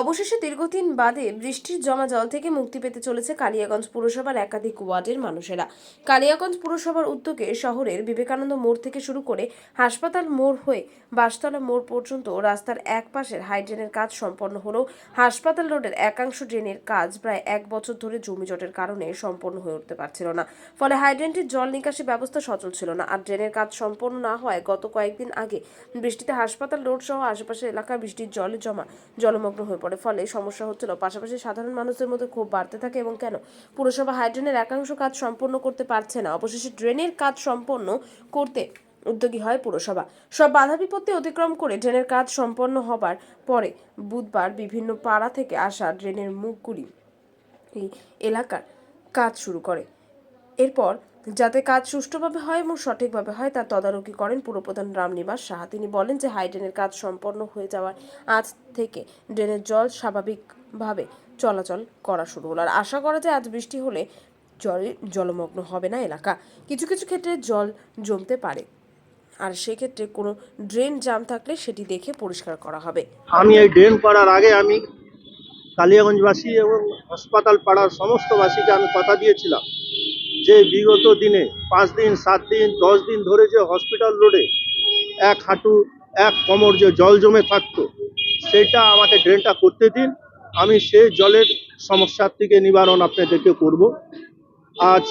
অবশেষে দীর্ঘদিন বাদে বৃষ্টির জমা জল থেকে মুক্তি পেতে চলেছে কালিয়াগঞ্জ পুরসভার একাধিক ওয়ার্ডের মানুষেরা। কালিয়াগঞ্জ পুরসভার উদ্যোগে শহরের বিবেকানন্দ মোড় থেকে শুরু করে হাসপাতাল মোড় হয়ে বাসতলা মোড় পর্যন্ত রাস্তার এক পাশের হাইড্রেনের কাজ সম্পন্ন হলেও হাসপাতাল রোডের একাংশ ড্রেনের কাজ প্রায় এক বছর ধরে জমিজটের কারণে সম্পন্ন হয়ে উঠতে পারছিল না। ফলে হাইড্রেনটির জল নিকাশি ব্যবস্থা সচল ছিল না। আর ড্রেনের কাজ সম্পন্ন না হওয়ায় গত কয়েকদিন আগে বৃষ্টিতে হাসপাতাল রোড সহ আশেপাশের এলাকায় বৃষ্টির জলে জমা জলমগ্ন হয়ে পড়ে। ফলে সমস্যা হচ্ছিল। পাশাপাশি সাধারণ মানুষের মধ্যে ক্ষোভ বাড়তে থাকে এবং কেন? পুরসভা হাইড্রেনের একাংশ কাজ সম্পন্ন করতে পারছে না। অবশেষে ড্রেনের কাজ সম্পন্ন করতে উদ্যোগী হয় পুরসভা। সব বাধা বিপত্তি অতিক্রম করে ড্রেনের কাজ সম্পন্ন হবার পরে বুধবার বিভিন্ন পাড়া থেকে আসা ড্রেনের মুখগুলি এলাকার কাজ শুরু করে। এরপর যাতে কাজ সুষ্ঠুভাবে হয় এবং সঠিকভাবে হয়, তার তদারকি করেন পুরপ্রধান রামনিবাস সাহা। তিনি বলেন যে, হাইড্রেনের কাজ সম্পন্ন হয়ে যাওয়ার আজ থেকে ড্রেনের জল স্বাভাবিকভাবে চলাচল করা শুরু হলো। আর আশা করা যায়, আজ বৃষ্টি হলে জলে জলমগ্ন হবে না এলাকা। কিছু কিছু ক্ষেত্রে জল জমতে পারে। আর সেক্ষেত্রে কোনো ড্রেন জাম থাকলে সেটি দেখে পরিষ্কার করা হবে। আমি এই ড্রেন করার আগে আমি কালিয়াগঞ্জবাসী এবং হাসপাতাল পাড়ার সমস্ত বাসীকে আমি কথা দিয়েছিলাম। যে বিগত দিনে পাঁচ দিন, সাত দিন, দশ দিন ধরে যে হসপিটাল রোডে এক হাঁটু, এক কোমর যে জল জমে থাকতো, সেটা আমাকে ড্রেনটা করতে দিন। আমি সেই জলের সমস্যার থেকে নিবারণ আপনাদেরকে করব। আজ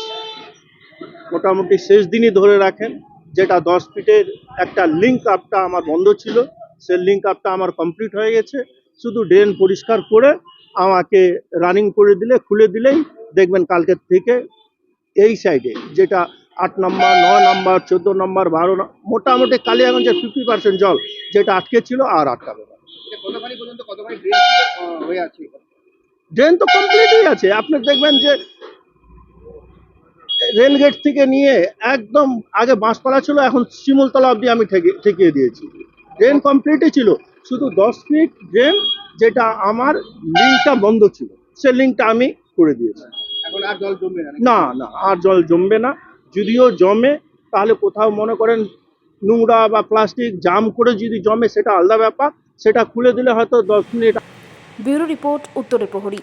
মোটামুটি শেষ দিনই ধরে রাখেন, যেটা দশ ফিটের একটা লিঙ্ক আপটা আমার বন্ধ ছিল। সেই লিঙ্ক আপটা আমার কমপ্লিট হয়ে গেছে। শুধু ড্রেন পরিষ্কার করে আমাকে রানিং করে দিলে, খুলে দিলেই দেখবেন কালকের থেকে এই সাইডে যেটা আট নম্বর নয় নম্বর চোদ্দ নম্বর বারো মোটামুটি কালিয়াগঞ্জের ফিফটি পার্সেন্ট জল যেটা আটকে ছিল আর আটকাবে না ড্রেন তো কমপ্লিটই আছে। আপনি দেখবেন যে রেল গেট থেকে নিয়ে একদম আগে বাঁশপাড়া ছিল এখন শিমুলতলা অবধি আমি ঠেকে- ঠেকিয়ে দিয়েছি। ড্রেন কমপ্লিটই ছিল। শুধু দশ ফিট ড্রেন যেটা আমার লিঙ্কটা বন্ধ ছিল। সে লিঙ্কটা আমি করে দিয়েছি। এখন আর জল জমবে না না না আর জল জমবে না। যদিও জমে তাহলে কোথাও মনে করেন নোংরা বা প্লাস্টিক জাম করে যদি জমে সেটা আলাদা ব্যাপার। সেটা খুলে দিলে হয়তো দশ মিনিট ব্যুরো রিপোর্ট উত্তরে প্রহরী।